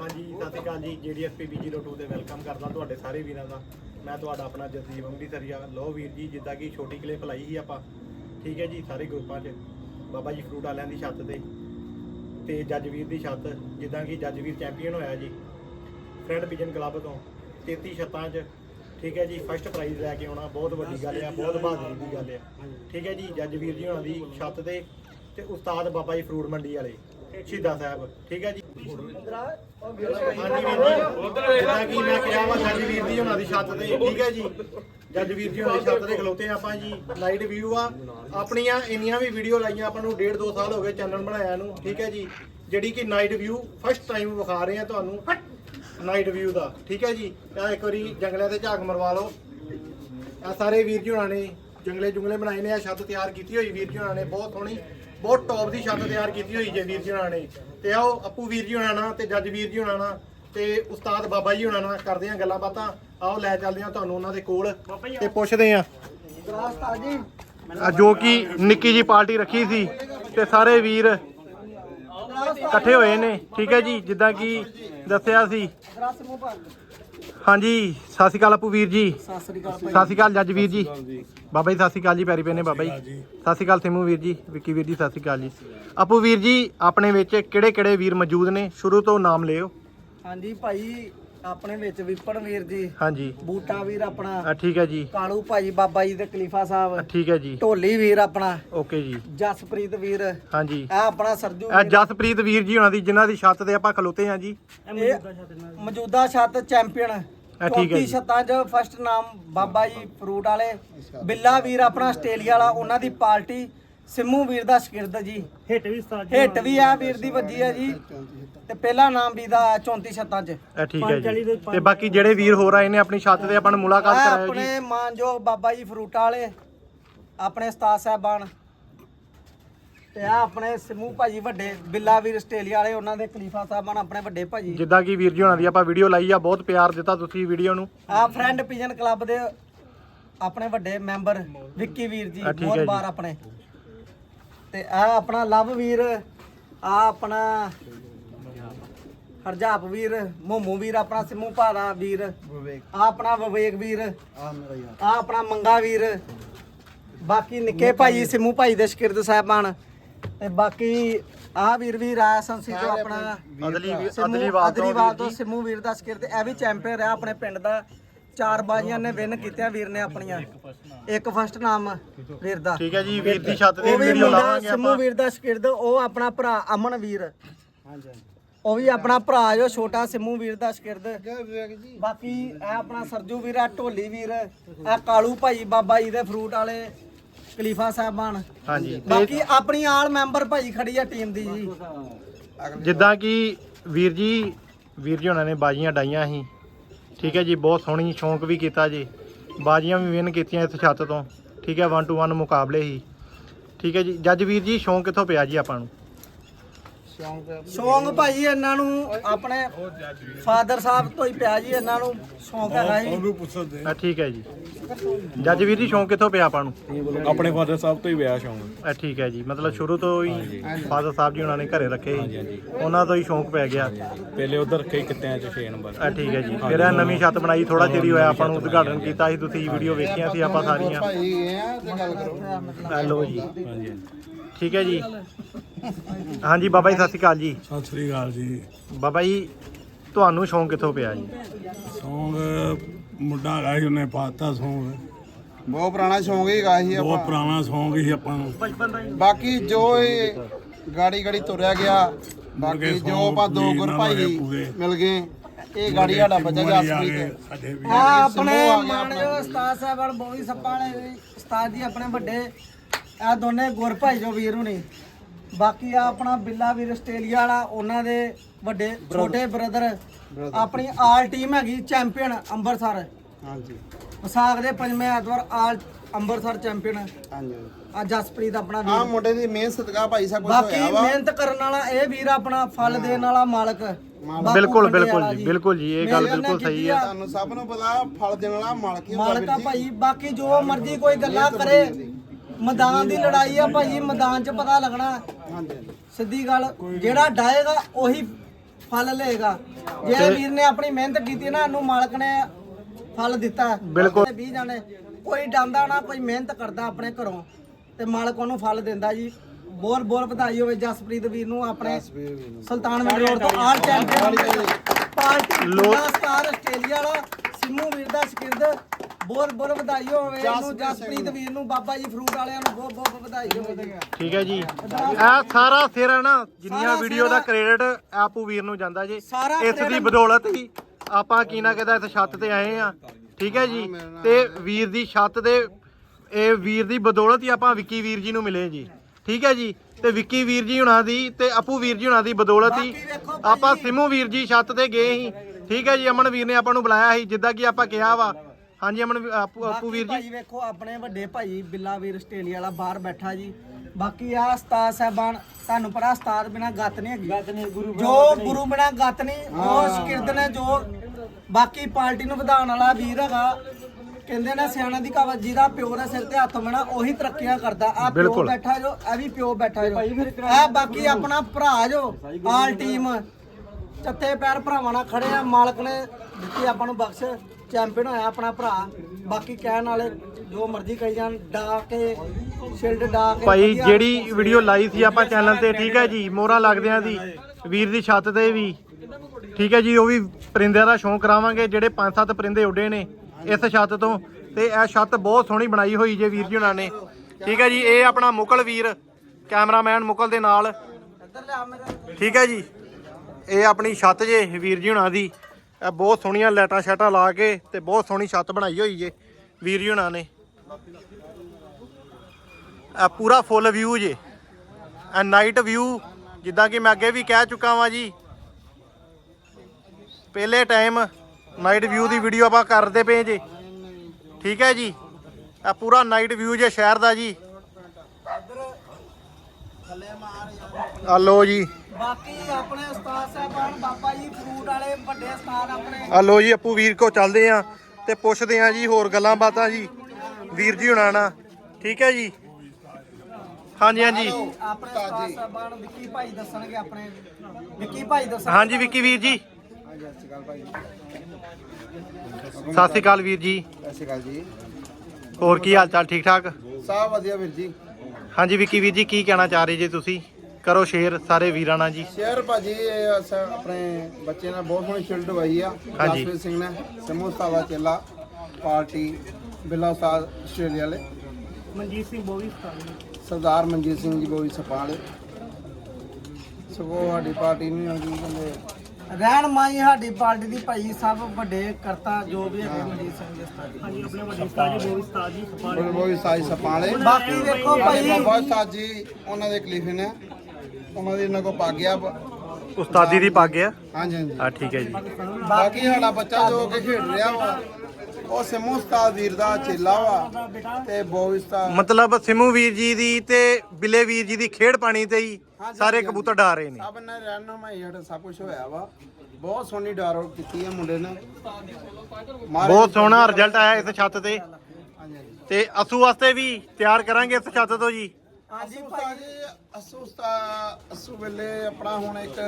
ਹਾਂਜੀ, ਸਤਿ ਸ਼੍ਰੀ ਅਕਾਲ ਜੀ। ਜੀਡੀਐਸਪੀ B02 ਤੇ ਵੈਲਕਮ ਕਰਦਾ ਤੁਹਾਡੇ ਸਾਰੇ ਵੀਰਾਂ ਦਾ। ਮੈਂ ਤੁਹਾਡਾ ਆਪਣਾ ਜਸਦੀਪ ਅੰਮ੍ਰਿਤਸਰੀਆ। ਲੋ ਵੀਰ ਜੀ, ਜਿੱਦਾਂ ਕਿ ਛੋਟੀ ਕਲਿੱਪ ਲਾਈ ਸੀ ਆਪਾਂ। ਠੀਕ ਹੈ ਜੀ, ਸਾਰੇ ਗਰੁੱਪਾਂ 'ਚ। ਬਾਬਾ ਜੀ ਫਰੂਟ ਵਾਲਿਆਂ ਦੀ ਛੱਤ ਤੇ। ਤੇ ਜੱਜਵੀਰ ਦੀ ਛੱਤ, ਜਿੱਦਾਂ ਕਿ ਜੱਜਵੀਰ ਚੈਂਪੀਅਨ ਹੋਇਆ ਜੀ। ਫਰੈਂਡ ਵਿਜਨ ਕਲੱਬ ਤੋਂ। 33 ਛੱਤਾਂ 'ਚ। ਠੀਕ ਹੈ ਜੀ ਫਸਟ ਪ੍ਰਾਈਜ਼ ਲੈ ਕੇ ਆਉਣਾ। ਬਹੁਤ ਵੱਡੀ ਗੱਲ ਆ, ਬਹੁਤ ਬਹਾਦਰੀ ਦੀ ਗੱਲ ਆ। ਠੀਕ ਹੈ ਜੀ ਜੱਜਵੀਰ ਜੀ ਉਹਨਾਂ ਦੀ ਛੱਤ ਤੇ। ਤੇ ਉਸਤਾਦ ਬਾਬਾ ਜੀ ਫਰੂਟ ਮੰਡੀ ਵਾਲੇ, ਸ਼ਹੀਦਾਂ ਸਾਹਿਬ। ਠੀਕ ਹੈ ਜੀ। ਜਿੱਦਾਂ ਕਿ, ਮੈਂ ਕਿਹਾ ਵਾ, ਜੱਜ ਵੀਰ ਜੀ ਹੋਣਾ ਦੀ ਛੱਤ ਤੇ, ਠੀਕ ਹੈ ਜੀ। ਜੱਜ ਵੀਰ ਜੀ ਹੋਣਾ ਦੀ ਛੱਤ ਤੇ ਖਲੋਤੇ ਆਪਾਂ ਜੀ ਨਾਈਟ ਵਿਊ ਆ। ਆਪਣੀਆਂ ਇੰਨੀਆਂ ਵੀ ਵੀਡੀਓ ਲਾਈਆਂ ਆਪਾਂ ਨੂੰ 1.5 2 ਸਾਲ ਹੋ ਗਏ ਚੈਨਲ ਬਣਾਇਆ ਨੂੰ, ਠੀਕ ਹੈ ਜੀ। ਜਿਹੜੀ ਕਿ ਨਾਈਟ ਵਿਊ ਫਸਟ ਟਾਈਮ ਵਿਖਾ ਰਹੇ ਆ ਤੁਹਾਨੂੰ ਨਾਈਟ ਵਿਊ ਦਾ, ਠੀਕ ਹੈ ਜੀ। ਆ ਇੱਕ ਵਾਰੀ ਜੰਗਲਿਆਂ ਤੇ ਝਾਕ ਮਰਵਾ ਲਓ। ਆ ਸਾਰੇ ਵੀਰ ਜੀ ਹੋਣਾ ਨੇ ਜੰਗਲੇ ਜੁੰਗਲੇ ਬਣਾਏ ਨੇ ਆ ਛੱਤ ਤਿਆਰ ਕੀਤੀ ਹੋਈ ਵੀਰ ਜੀ ਹੋਣਾ ਨੇ, ਬਹੁਤ ਸੋਹਣੀ, ਬਹੁਤ ਟੌਪ ਦੀ ਛੱਤ ਤਿਆਰ ਕੀਤੀ ਹੋਈ ਜੇ ਵੀਰ ਜੀ ਹੋਣਾ ਨੇ। ਤੇ ਆਓ ਅੱਪੂ ਵੀਰ ਜੀ ਹੋਣਾ ਨਾਲ ਤੇ ਜੱਜ ਵੀਰ ਜੀ ਹੋਣਾ ਨਾਲ ਤੇ ਉਸਤਾਦ ਬਾਬਾ ਜੀ ਹੋਣਾ ਨਾਲ ਕਰਦੇ ਆ ਗੱਲਾਂ ਬਾਤਾਂ। ਆਓ ਲੈ ਚੱਲਦੇ ਆ ਤੁਹਾਨੂੰ ਉਹਨਾਂ ਦੇ ਕੋਲ ਤੇ ਪੁੱਛਦੇ ਆ ਆ। ਜੋ ਕਿ ਨਿੱਕੀ ਜੀ ਪਾਰਟੀ ਰੱਖੀ ਸੀ ਤੇ ਸਾਰੇ ਵੀਰ ਇਕੱਠੇ ਹੋਏ ਨੇ ਠੀਕ ਹੈ ਜੀ ਜਿੱਦਾਂ ਕਿ ਦੱਸਿਆ ਸੀ। ਹਾਂਜੀ ਸਤਿ ਸ਼੍ਰੀ ਅਕਾਲ ਅੱਪੂ ਵੀਰ ਜੀ। ਸਤਿ ਸ੍ਰੀ ਅਕਾਲ ਸਤਿ ਸ਼੍ਰੀ ਅਕਾਲ ਜੱਜ ਵੀਰ ਜੀ। ਬਾਬਾ ਜੀ ਸਤਿ ਸ਼੍ਰੀ ਅਕਾਲ ਜੀ ਪੈਰੀ ਪੈਨੇ ਬਾਬਾ ਜੀ। ਸਤਿ ਸ਼੍ਰੀ ਅਕਾਲ ਸਿਮੂ ਵੀਰ ਜੀ ਵਿੱਕੀ ਵੀਰ ਜੀ ਸਤਿ ਸ਼੍ਰੀ ਅਕਾਲ ਜੀ। ਆਪੂ ਵੀਰ ਜੀ ਆਪਣੇ ਵਿੱਚ ਕਿਹੜੇ ਕਿਹੜੇ ਵੀਰ ਮੌਜੂਦ ਨੇ? ਸ਼ੁਰੂ ਤੋਂ ਨਾਮ ਲਿਓ। ਹਾਂਜੀ ਭਾਈ ਆਪਣੇ ਵਿੱਚ ਵਿਪਨ ਵੀਰ ਜੀ। ਹਾਂਜੀ। ਬੂਟਾ ਵੀਰ ਆਪਣਾ। ਆ ਠੀਕ ਹੈ ਜੀ। ਕਾਲੂ ਭਾਈ ਬਾਬਾ ਜੀ ਦੇ ਖਲੀਫਾ ਆ ਸਾਹਿਬ ਠੀਕ ਹੈ ਜੀ। ਢੋਲੀ ਵੀਰ ਆਪਣਾ। ਓਕੇ ਜੀ। ਜਸਪ੍ਰੀਤ ਵੀਰ। ਹਾਂਜੀ। ਆਪਣਾ ਸਰਜੂ ਇਹ ਜਸਪ੍ਰੀਤ ਵੀਰ ਜੀ ਉਹਨਾਂ ਦੀ ਜਿਨ੍ਹਾਂ ਦੀ ਛੱਤ ਤੇ ਆਪਾਂ ਖਲੋਤੇ ਹਾਂ ਜੀ। ਇਹ ਮੌਜੂਦਾ ਛੱਤ ਚੈਂਪੀਅਨ ਆ ਠੀਕ ਹੈ 34 ਜੀ। ਛੱਤਾਂ 'ਚ ਫਸਟ ਨਾਮ ਬਾਬਾ ਜੀ ਫਰੂਟ ਵਾਲੇ ਬਿੱਲਾ ਵੀਰ ਆਪਣਾ ਆਸਟ੍ਰੇਲੀਆ ਵਾਲਾ ਉਹਨਾਂ ਦੀ ਪਾਰਟੀ ਸਿੰਮੂ ਵੀਰ ਦਾ ਸ਼ਕਿਰਦ ਜੀ। ਹਿੱਟ ਵੀ ਉਸਤਾਦ ਹਿੱਟ ਵੀ ਆ ਵੀਰ ਦੀ ਵੱਜੀ ਆ ਜੀ। ਤੇ ਪਹਿਲਾ ਨਾਮ ਵੀ ਦਾ 34 ਛੱਤਾਂ 'ਚ। ਇਹ ਠੀਕ ਹੈ ਜੀ। ਤੇ ਬਾਕੀ ਜਿਹੜੇ ਵੀਰ ਹੋਰ ਆਏ ਨੇ ਆਪਣੀ ਛੱਤ ਤੇ ਆਪਾਂ ਨੂੰ ਮੁਲਾਕਾਤ ਆਹ ਕਰਾਇਓ ਜੀ। ਆਪਣੇ ਮਾਨਯੋਗ ਬਾਬਾ ਜੀ ਫਰੂਟਾ ਵਾਲੇ ਆਪਣੇ ਉਸਤਾਦ ਸਾਹਿਬਾਨ। ਤੇ ਆ ਆਪਣੇ ਸਿਮੂ ਭਾਜੀ ਵੱਡੇ ਬਿੱਲਾ ਵੀਰ ਆਸਟ੍ਰੇਲੀਆ ਵਾਲੇ ਉਹਨਾਂ ਦੇ ਖਲੀਫਾ ਸਾਹਿਬਾਨ ਆਪਣੇ ਵੱਡੇ ਭਾਜੀ। ਜਿੱਦਾਂ ਕਿ ਵੀਰ ਜੀ ਉਹਨਾਂ ਦੀ ਆਪਾਂ ਵੀਡੀਓ ਲਾਈ ਆ ਬਹੁਤ ਪਿਆਰ ਦਿੱਤਾ ਤੁਸੀਂ ਵੀਡੀਓ ਨੂੰ। ਆ ਫਰੈਂਡ ਪਿਜਨ ਕਲੱਬ ਦੇ ਆਪਣੇ ਵੱਡੇ ਮੈਂਬਰ ਵਿੱਕੀ ਵੀਰ ਜੀ ਹੈ ਬਹੁਤ ਜੀ। ਬਾਰ ਆਪਣੇ। ਤੇ ਆ ਆਪਣਾ ਲਵ ਵੀਰ ਆ ਆਪਣਾ ਹਰਜਾਪ ਵੀਰ ਮੋਮੂ ਵੀਰ ਆਪਣਾ ਸਿਮੂ ਭਾਰਾ ਵੀਰ ਆ ਆਪਣਾ ਵਿਵੇਕ ਵੀਰ ਆ ਆਪਣਾ ਮੰਗਾ ਵੀਰ। ਬਾਕੀ ਨਿੱਕੇ ਭਾਈ ਸਿਮੂ ਭਾਈ ਦੇ ਸ਼ਕਿਰਦ ਸਾਹਿਬਾਨ ਤੇ ਬਾਕੀ ਆ ਵੀਰ ਵੀ ਰਾਜ ਸੰਸੀ ਤੋਂ ਆਪਣਾ ਅਦਲੀ ਵੀ- ਸਿਮੂ- ਅਦਲੀਵਾਲ ਤੋਂ ਅਦਲੀਵਾਲ ਵੀਰ ਤੋਂ। ਸਿਮੂ ਵੀਰ ਦਾ ਸ਼ਕਿਰਦ ਇਹ ਵੀ ਚੈਂਪੀਅਨ ਰਿਹਾ ਆਪਣੇ ਪਿੰਡ ਦਾ। ਚਾਰ ਬਾਜ਼ੀਆਂ ਨੇ ਵਿਨ ਕੀਤੀਆਂ ਵੀਰ ਨੇ ਆਪਣੀਆਂ। ਇੱਕ ਫਸਟ ਨਾਮ। ਵੀਰ ਦਾ। ਠੀਕ ਹੈ ਜੀ ਵੀਰ ਦੀ ਛੱਤ ਵੀ ਵੀਡੀਓ ਲਾਵਾਂਗੇ ਸਿਮੂ ਆਪਾਂ। ਵੀਰ ਦਾ ਸ਼ਕਿਰਦ ਉਹ ਆਪਣਾ ਭਰਾ ਅਮਨ ਵੀਰ। ਉਹ ਵੀ ਆਪਣਾ ਭਰਾ ਜੋ ਛੋਟਾ ਸਿਮੂ ਵੀਰ ਦਾ ਸ਼ਕਿਰਦ ਬਾਕੀ ਇਹ ਆਪਣਾ ਸਰਜੂ ਵੀਰ ਆ ਢੋਲੀ ਵੀਰ ਇਹ ਕਾਲੂ ਭਾਈ ਬਾਬਾ ਜੀ ਦੇ ਫਰੂਟ ਵਾਲੇ। ਖਲੀਫਾ ਸਾਹਿਬਾਨ। ਹਾਂਜੀ। ਬਾਕੀ ਆਪਣੀ ਆਲ ਮੈਂਬਰ ਭਾਈ ਖੜੀ ਆ ਟੀਮ ਦੀ ਜੀ। ਜਿੱਦਾਂ ਕਿ ਵੀਰ ਜੀ ਵੀਰ ਜੀ ਉਹਨਾਂ ਨੇ ਬਾਜੀਆਂ ਡਾਈਆਂ ਸੀ। ਠੀਕ ਹੈ ਜੀ ਬਹੁਤ ਸੋਹਣੀ ਸ਼ੌਂਕ ਵੀ ਕੀਤਾ ਜੀ। ਬਾਜੀਆਂ ਵੀ ਵਿਨ ਕੀਤੀਆਂ ਇਸ ਛੱਤ ਤੋਂ। ਠੀਕ ਹੈ 1 ਟੂ 1 ਮੁਕਾਬਲੇ ਹੀ ਠੀਕ ਹੈ ਜੀ ਜੱਜ ਵੀਰ ਜੀ ਸ਼ੌਂਕ ਕਿੱਥੋਂ ਪਿਆ ਜੀ ਆਪਾਂ ਨੂੰ? ਸ਼ੌਂਕ ਭਾਈ ਇਹਨਾਂ ਨੂੰ ਆਪਣੇ ਫਾਦਰ ਸਾਹਿਬ ਤੋਂ ਹੀ ਪਿਆ ਜੀ ਇਹਨਾਂ ਨੂੰ ਸ਼ੌਂਕ ਹੈਗਾ ਜੀ। ਆ। ਠੀਕ ਹੈ ਜੀ। ਜੱਜ ਵੀਰ ਜੀ ਸ਼ੌਂਕ ਕਿੱਥੋਂ ਪਿਆ ਆਪਾਂ ਨੂੰ? ਆਪਣੇ ਫਾਦਰ ਸਾਹਿਬ ਤੋਂ ਹੀ ਵਿਆਹ ਸ਼ੌਂਕ। ਆ ਠੀਕ ਹੈ ਜੀ। ਮਤਲਬ ਸ਼ੁਰੂ ਤੋਂ ਹੀ ਫਾਦਰ ਸਾਹਿਬ ਜੀ ਉਹਨਾਂ ਨੇ ਘਰੇ ਰੱਖੇ ਸੀ। ਉਹਨਾਂ ਤੋਂ ਹੀ ਸ਼ੌਂਕ ਪੈ ਗਿਆ। ਪਹਿਲੇ ਉਧਰ ਕਈ ਕਿੱਤਿਆਂ ਚ 6 ਨੰਬਰ। ਆ ਠੀਕ ਹੈ ਜੀ। ਫਿਰ ਇਹ ਨਵੀਂ ਛੱਤ ਬਣਾਈ ਥੋੜਾ ਚਿਰ ਹੀ ਹੋਇਆ ਆਪਾਂ ਨੂੰ ਉਦਘਾਟਨ ਕੀਤਾ ਸੀ। ਤੁਸੀਂ ਵੀਡੀਓ ਵੇਖੀਆਂ ਸੀ ਆਪਾਂ ਸਾਰੀਆਂ। ਆ ਲਓ ਜੀ। ਹਾਂਜੀ। ਠੀਕ ਹੈ ਜੀ। ਹਾਂਜੀ ਬਾਬਾ ਜੀ ਸਤਿ ਸ਼੍ਰੀ ਅਕਾਲ ਜੀ। ਸਤਿ ਸ੍ਰੀ ਅਕਾਲ ਜੀ। ਬਾਬਾ ਜੀ ਤੁਹਾਨੂੰ ਸ਼ੌਂਕ ਕਿੱਥੋਂ ਪਿਆ ਜੀ? ਸੌਂਗ ਮੁੰਡਾ ਹੈਗਾ ਸੀ ਉਹਨੇ ਪਾਤਾ ਸੌਂਗ ਬਹੁਤ ਪੁਰਾਣਾ ਸ਼ੌਂਕ ਹੀਗਾ ਸੀ ਬਹੁਤ ਆਪਾਂ ਪੁਰਾਣਾ ਸੌਂਗ ਸੀ ਆਪਾਂ ਨੂੰ। ਬਾਕੀ ਜੋ ਇਹ ਗਾੜੀ ਗਾੜੀ ਤੁਰਿਆ ਗਿਆ ਬਾਕੀ ਜੋ ਆਪਾਂ ਦੋ ਗੁਰ ਭਾਈ। ਮਿਲ ਗਏ ਇਹ ਗਾੜੀ ਸਾਡਾ ਬੱਚਾ ਜਸਪ੍ਰੀਤ ਸਾਡੇ ਵੀ। ਆ ਆਪਣੇ। ਮਾਨਯੋਗ ਉਸਤਾਦ ਸਾਹਿਬਾਨ ਬੋਵੀ ਸੱਪਾਂ ਵਾਲੇ ਵੀ ਉਸਤਾਦ ਜੀ ਆਪਣੇ ਵੱਡੇ ਆ ਦੋਨੇ ਗੁਰ ਭਾਈ ਜੋ ਵੀਰ ਹੁਣੀ। ਬਾਕੀ ਆ ਆਪਣਾ ਬਿੱਲਾ ਵੀਰ ਆਸਟ੍ਰੇਲੀਆ ਵਾਲਾ ਉਹਨਾਂ ਦੇ ਵੱਡੇ ਛੋਟੇ ਬ੍ਰਦਰ। ਆਪਣੀ ਆਲ ਟੀਮ ਹੈਗੀ ਚੈਂਪੀਅਨ ਅੰਮ੍ਰਿਤਸਰ ਹਾਂਜੀ। ਵਿਸਾਖ ਦੇ ਪੰਜਵੇਂ ਐਤਵਾਰ ਆਲ ਅੰਮ੍ਰਿਤਸਰ ਚੈਂਪੀਅਨ। ਹਾਂਜੀ। ਆ ਜਸਪ੍ਰੀਤ ਆਪਣਾ ਆ ਮੁੰਡੇ ਦੀ ਮਿਹਨਤ ਸਦਕਾ ਭਾਈ ਸਾਹਿਬ ਕੁਝ ਬਾਕੀ ਹੋਇਆ ਵਾ। ਮਿਹਨਤ ਕਰਨ ਵਾਲਾ ਇਹ ਵੀਰ ਆਪਣਾ ਫਲ ਦੇਣ ਵਾਲਾ ਮਾਲਕ। ਬਾਪੂ ਬਿਲਕੁਲ ਬਿਲਕੁਲ ਜੀ ਬਿਲਕੁਲ ਜੀ ਇਹ ਗੱਲ ਮਿਹਨਤ ਬਿਲਕੁਲ ਕੀਤੀ ਸਹੀ ਆ। ਹੈ ਤੁਹਾਨੂੰ ਸਭ ਨੂੰ ਪਤਾ ਫਲ ਦੇਣ ਵਾਲਾ ਮਾਲਕ ਹੀ ਹੁੰਦਾ ਮਾਲਕ ਆ ਵੀਰ ਜੀ ਭਾਈ ਬਾਕੀ ਜੋ ਮਰਜ਼ੀ ਕੋਈ ਗੱਲਾਂ ਕਰੇ ਮੈਦਾਨ ਦੀ ਲੜਾਈ ਆ ਭਾਈ ਮੈਦਾਨ 'ਚ ਪਤਾ ਲੱਗਣਾ। ਹਾਂਜੀ ਸਿੱਧੀ ਗੱਲ ਜਿਹੜਾ ਡਾਏਗਾ ਉਹੀ ਫਲ ਲਏਗਾ। ਜੇ ਵੀਰ ਨੇ ਆਪਣੀ ਮਿਹਨਤ ਕੀਤੀ ਨਾ ਇਹਨੂੰ ਮਾਲਕ ਨੇ ਫਲ ਦਿੱਤਾ। ਬਿਲਕੁਲ। 20 ਜਾਣੇ ਕੋਈ ਡਾਂਦਾ ਨਾ ਕੋਈ ਮਿਹਨਤ ਕਰਦਾ ਆਪਣੇ ਘਰੋਂ। ਤੇ ਮਾਲਕ ਉਹਨੂੰ ਫਲ ਦਿੰਦਾ ਜੀ। ਬਹੁਤ ਬਹੁਤ ਵਧਾਈ ਹੋਵੇ ਜਸਪ੍ਰੀਤ ਵੀਰ ਨੂੰ ਆਪਣੇ ਸੁਲਤਾਨਵਿੰਡ ਰੋਡ ਤੋਂ ਆਲ ਚੈਂਪੀਅਨ ਪਾਰਟੀ ਲੋਕ ਸਟਾਰ ਆਸਟ੍ਰੇਲੀਆ ਵਾਲਾ ਸਿੰਮੂ ਵੀਰ ਦਾ ਸ਼ਕਿਰਦ ਬਹੁਤ ਬਹੁਤ ਵਧਾਈ ਹੋਵੇ ਇਹਨੂੰ ਜਸਪ੍ਰੀਤ ਵੀਰ ਨੂੰ ਬਾਬਾ ਜੀ ਫਰੂਟ ਵਾਲਿਆਂ ਨੂੰ ਬਹੁਤ ਬਹੁਤ ਵਧਾਈ ਹੋਵੇ ਠੀਕ ਹੈ ਜੀ। ਇਹ ਸਾਰਾ ਸਿਰ ਹੈ ਨਾ ਜਿੰਨੀਆਂ ਵੀਡੀਓ ਦਾ ਕ੍ਰੈਡਿਟ ਆਪੂ ਵੀਰ ਨੂੰ ਜਾਂਦਾ ਜੀ। ਇਸ ਦੀ ਬਦੌਲਤ ਹੀ ਆਪਾਂ ਕੀ ਨਾ ਕਹਿੰਦਾ ਇਸ ਛੱਤ ਤੇ ਆਏ ਆ ਠੀਕ ਹੈ ਜੀ। ਤੇ ਵੀਰ ਦੀ ਛੱਤ ਦੇ ਇਹ ਵੀਰ ਦੀ ਬਦੌਲਤ ਹੀ ਆਪਾਂ ਵਿੱਕੀ ਵੀਰ ਜੀ ਨੂੰ ਮਿਲੇ ਜੀ। ਠੀਕ ਹੈ ਜੀ। ਤੇ ਵਿੱਕੀ ਵੀਰ ਜੀ ਹੁਣਾਂ ਦੀ ਤੇ ਅਪੂ ਵੀਰ ਜੀ ਹੁਣਾਂ ਦੀ ਬਦੌਲਤ ਹੀ ਆਪਾਂ ਸਿਮੂ ਵੀਰ ਜੀ ਛੱਤ ਤੇ ਗਏ ਸੀ। ਠੀਕ ਹੈ ਜੀ। ਅਮਨ ਵੀਰ ਨੇ ਆਪਾਂ ਨੂੰ ਬੁਲਾਇਆ ਸੀ ਜਿੱਦਾਂ ਕਿ ਆਪਾਂ ਕਿਹਾ ਵਾ। ਹਾਂਜੀ ਅਮਨ ਆਪੂ ਆਪੂ ਵੀਰ ਜੀ? ਭਾਈ ਵੇਖੋ ਆਪਣੇ ਵੱਡੇ ਭਾਈ ਬਿੱਲਾ ਵੀਰ ਆਸਟ੍ਰੇਲੀਆ ਵਾਲਾ ਬਾਹਰ ਬੈਠਾ ਜੀ। ਬਾਕੀ ਆ ਉਸਤਾਦ ਸਾਹਿਬਾਨ ਤੁਹਾਨੂੰ ਪਤਾ ਉਸਤਾਦ ਬਿਨਾ ਗੱਤ ਨਹੀਂ ਹੈਗੀ। ਗੱਤ ਨਹੀਂ ਗੁਰੂ ਜੋ ਗੁਰੂ ਬਿਨਾ ਗੱਤ ਨਹੀਂ ਉਹ ਸ਼ਕਿਰਦ ਨੇ ਜੋ ਬਾਕੀ ਪਾਰਟੀ ਨੂੰ ਵਧਾਉਣ ਵਾਲਾ ਵੀਰ ਹੈਗਾ ਕਹਿੰਦੇ ਨੇ ਸਿਆਣਾ ਦੀ ਕਹਾਵਤ ਜਿਹਦਾ ਪਿਓ ਦੇ ਸਿਰ ਤੇ ਹੱਥ ਮਣਾ ਉਹੀ ਤਰੱਕੀਆਂ ਕਰਦਾ। ਆ ਪਿਓ। ਬੈਠਾ ਜੋ ਇਹ ਵੀ ਪਿਓ ਬੈਠਾ ਜੋ। ਇਹ ਬਾਕੀ ਆਪਣਾ ਭਰਾ ਜੋ ਆਲ ਟੀਮ। ਚੱਤੇ ਪੈਰ ਭਰਾਵਾਂ ਨਾਲ ਖੜੇ ਆ ਮਾਲਕ ਨੇ ਦਿੱਤੀ ਆਪਾਂ ਨੂੰ ਬਖਸ਼। ਚੈਂਪੀਅਨ ਹੋਇਆ ਆਪਣਾ ਭਰਾ। ਬਾਕੀ ਕਹਿਣ ਵਾਲੇ ਜੋ ਮਰਜ਼ੀ ਕਹੀ ਜਾਣ ਡਾ ਕੇ ਸ਼ਿਲਡ ਡਾ ਕੇ ਭਾਈ ਵਧੀਆ ਜਿਹੜੀ ਵੀਡੀਓ ਲਾਈ ਸੀ ਆਪਾਂ ਚੈਨਲ ਤੇ ਠੀਕ ਹੈ ਜੀ ਮੋਹਰਾਂ ਲੱਗਦਿਆਂ ਦੀ ਵੀਰ ਦੀ ਛੱਤ ਤੇ ਵੀ। ਠੀਕ ਹੈ ਜੀ ਉਹ ਵੀ ਪਰਿੰਦਿਆਂ ਦਾ ਸ਼ੌਂਕ ਕਰਾਵਾਂਗੇ ਜਿਹੜੇ ਪੰਜ ਸੱਤ ਪਰਿੰਦੇ ਉੱਡੇ ਨੇ ਇਸ ਛੱਤ ਤੋਂ। ਤੇ ਇਹ ਛੱਤ ਬਹੁਤ ਸੋਹਣੀ ਬਣਾਈ ਹੋਈ ਜੇ ਵੀਰ ਜੀ ਉਹਨਾਂ ਨੇ। ਠੀਕ ਹੈ ਜੀ ਇਹ ਆਪਣਾ ਮੁਕਲ ਵੀਰ ਕੈਮਰਾਮੈਨ ਮੁਕਲ ਦੇ ਨਾਲ। ਠੀਕ ਹੈ ਜੀ ਇਹ ਆਪਣੀ ਛੱਤ ਜੇ ਵੀਰ ਜੀ ਹੁਣਾਂ ਦੀ। ਇਹ ਬਹੁਤ ਸੋਹਣੀਆਂ ਲਾਈਟਾਂ ਸ਼ਾਟਾਂ ਲਾ ਕੇ ਤੇ ਬਹੁਤ ਸੋਹਣੀ ਛੱਤ ਬਣਾਈ ਹੋਈ ਜੇ ਵੀਰ ਜੀ ਹੁਣਾਂ ਨੇ। ਇਹ ਪੂਰਾ ਫੁੱਲ ਵਿਊ ਜੇ। ਇਹ ਨਾਈਟ ਵਿਊ ਜਿੱਦਾਂ ਕਿ ਮੈਂ ਅੱਗੇ ਵੀ ਕਹਿ ਚੁੱਕਾ ਵਾਂ ਜੀ। ਪਹਿਲੇ ਟਾਈਮ ਨਾਈਟ ਵਿਊ ਦੀ ਵੀਡੀਓ ਆਪਾਂ ਕਰਦੇ ਪਏ ਜੇ। ਠੀਕ ਹੈ ਜੀ? ਇਹ ਪੂਰਾ ਨਾਈਟ ਵਿਊ ਜੇ ਸ਼ਹਿਰ ਦਾ ਜੀ। ਆ ਲੋ ਜੀ। ਬਾਕੀ ਆਪਣੇ ਉਸਤਾਦ ਸਾਹਿਬਾਨ ਬਾਬਾ ਜੀ ਫਰੂਟ ਵਾਲੇ ਵੱਡੇ ਉਸਤਾਦ ਆਪਣੇ। ਆ ਲੋ ਜੀ ਅੱਪੂ ਵੀਰ ਕੋ ਚੱਲਦੇ ਆ ਤੇ ਪੁੱਛਦੇ ਆ ਜੀ ਹੋਰ ਗੱਲਾਂ ਬਾਤਾਂ ਜੀ। ਵੀਰ ਜੀ ਹੁਣਾਂ ਨਾਲ। ਠੀਕ ਹੈ ਜੀ? ਹਾਂਜੀ ਹਾਂਜੀ। ਆਪਣੇ ਉਸਤਾਦ ਸਾਹਿਬਾਨ ਵਿੱਕੀ ਭਾਈ ਦੱਸਣਗੇ ਆਪਣੇ। ਵਿੱਕੀ ਭਾਈ ਦੱਸਣ ਹਾਂਜੀ ਵਿੱਕੀ ਵੀਰ ਜੀ। ਸਤਿ ਸ਼੍ਰੀ ਅਕਾਲ ਵੀਰ ਜੀ ਸਤਿ ਸ਼੍ਰੀ ਅਕਾਲ ਜੀ। ਹੋਰ ਕੀ ਹਾਲ ਚਾਲ ਠੀਕ ਠਾਕ? ਸਭ ਵਧੀਆ ਵੀਰ ਜੀ। ਹਾਂਜੀ ਵਿੱਕੀ ਵੀਰ ਜੀ ਕੀ ਕਹਿਣਾ ਚਾਹ ਰਹੇ ਜੀ ਤੁਸੀਂ? ਕਰੋ ਸ਼ੇਅਰ ਸਾਰੇ ਵੀਰਾਂ ਨਾਲ ਜੀ। ਸ਼ੇਰ ਭਾਜੀ ਇਹ ਅਸਾਂ ਆਪਣੇ ਬੱਚੇ ਨੇ ਬਹੁਤ ਸੋਹਣੀ ਸ਼ਿਲਡ ਦਵਾਈ ਆ। ਹਾਂਜੀ। ਜਸਪ੍ਰੀਤ ਸਿੰਘ ਨੇ ਸਮੋਸਾ ਦਾ ਚੇਲਾ ਪਾਰਟੀ ਬਿੱਲਾ ਸਾਧ ਆਸਟ੍ਰੇਲੀਆ ਵਾਲੇ। ਮਨਜੀਤ ਸਿੰਘ ਬੋਵੀ ਸਰਦਾਰ ਮਨਜੀਤ ਸਿੰਘ ਜੀ ਬੋਈ ਸਪਾਲੇ। ਸਗੋਂ ਸਾਡੀ ਪਾਰਟੀ ਨੂੰ ਆਂਦੀ ਕਹਿੰਦੇ ਰਹਿਣ ਮਾਈ ਸਾਡੀ ਪਾਰਟੀ ਦੀ ਭਾਈ ਸਭ ਵੱਡੇ ਕਰਤਾ ਜੋ ਵੀ ਹੈਗੇ ਮਨਜੀਤ ਸਿੰਘ ਦੇ ਜੀ। ਹਾਂਜੀ ਆਪਣੇ ਵੱਡੇ ਜੀ ਬੋਵੀ ਜੀ ਬੋਈ ਸਾਈ ਸਪਾਲੇ। ਬਾਕੀ ਦੇਖੋ ਭਾਈ। ਬਹੁਤ ਸਾਜੀ ਉਹਨਾਂ ਦੇ ਕਲੀਫ ਨੇ ਉਹਨਾਂ ਦੀ ਇਹਨਾਂ ਕੋ ਪਾ ਗਿਆ। ਉਸਤਾਦੀ ਦੀ ਪੱਗ ਆ ਹਾਂਜੀ ਹਾਂਜੀ। ਆ ਠੀਕ ਹੈ ਜੀ। ਬਾਕੀ ਸਾਡਾ ਬੱਚਾ ਜੋ ਕਿ ਖੇਡ ਰਿਹਾ ਵਾ ਉਹ ਸਿਮੂ ਉਸਤਾਦ ਵੀਰ ਦਾ ਚੇਲਾ ਵਾ ਤੇ ਉਸਤਾਦ। ਮਤਲਬ ਸਿਮੂ ਵੀਰ ਜੀ ਦੀ ਤੇ ਬਿੱਲੇ ਵੀਰ ਜੀ ਦੀ ਖੇਡ ਪਾਣੀ ਤੇ ਹੀ ਸਾਰੇ ਕਬੂਤਰ ਡਾ ਰਹੇ ਨੇ। ਸਭ ਨੇ ਰਹਿਨਮਾਈ ਹਟ ਸਭ ਕੁਝ ਹੋਇਆ ਵਾ। ਬਹੁਤ ਸੋਹਣੀ ਡਾਰ ਕੀਤੀ ਹੈ ਮੁੰਡੇ ਨੇ। ਬਹੁਤ ਸੋਹਣਾ ਰਿਜ਼ਲਟ ਆਇਆ ਇਸ ਛੱਤ ਤੇ। ਤੇ ਅਸੂ ਵਾਸਤੇ ਵੀ ਤਿਆਰ ਕਰਾਂਗੇ ਇਸ ਛੱਤ ਤੋਂ ਜੀ। ਹਾਂਜੀ ਜੀ ਅਸੂ ਉਸਤਾਦ ਅਸੂ ਵੇਲੇ ਆਪਣਾ ਹੁਣ ਇੱਕ